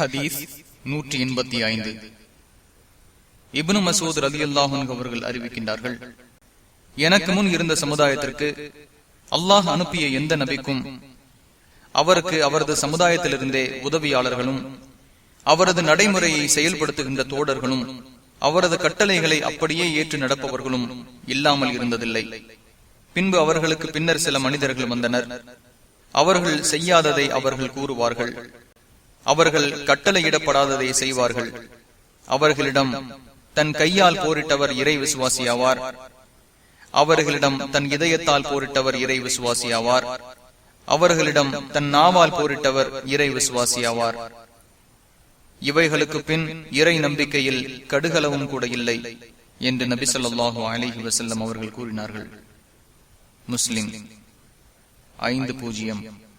ஹதீஸ் நூற்றி எண்பத்தி ஐந்து. இபனு மசூத் ரதி அல்லாஹன் அவர்கள் அறிவிக்கின்றார்கள் எனக்கு முன் இருந்த சமுதாயத்திற்கு அல்லாஹ் அனுப்பிய எந்த நபிக்கும் அவருக்கு அவரது சமுதாயத்திலிருந்தே உதவியாளர்களும் அவரது நடைமுறையை செயல்படுத்துகின்ற தோடர்களும் அவரது கட்டளைகளை அப்படியே ஏற்று நடப்பவர்களும் இல்லாமல் இருந்ததில்லை. பின்பு அவர்களுக்கு பின்னர் சில மனிதர்கள் வந்தனர். அவர்கள் செய்யாததை அவர்கள் கூறுவார்கள். அவர்கள் கட்டளையிடப்படாததை செய்வார்கள். அவர்களிடம் தன் கையால் போரிட்டவர் இறை விசுவாசியாவார். அவர்களிடம் தன் இதயத்தால் போரிட்டவர் இறை விசுவாசியாவார். அவர்களிடம் தன் நாவால் போரிட்டவர் இறை விசுவாசியாவார். இவைகளுக்கு பின் இறை நம்பிக்கையில் கடுகளவும் கூட இல்லை என்று நபி சொல்லாஹு அலிஹி வசல்லம் அவர்கள் கூறினார்கள். முஸ்லிம் ஐந்து பூஜ்ஜியம்.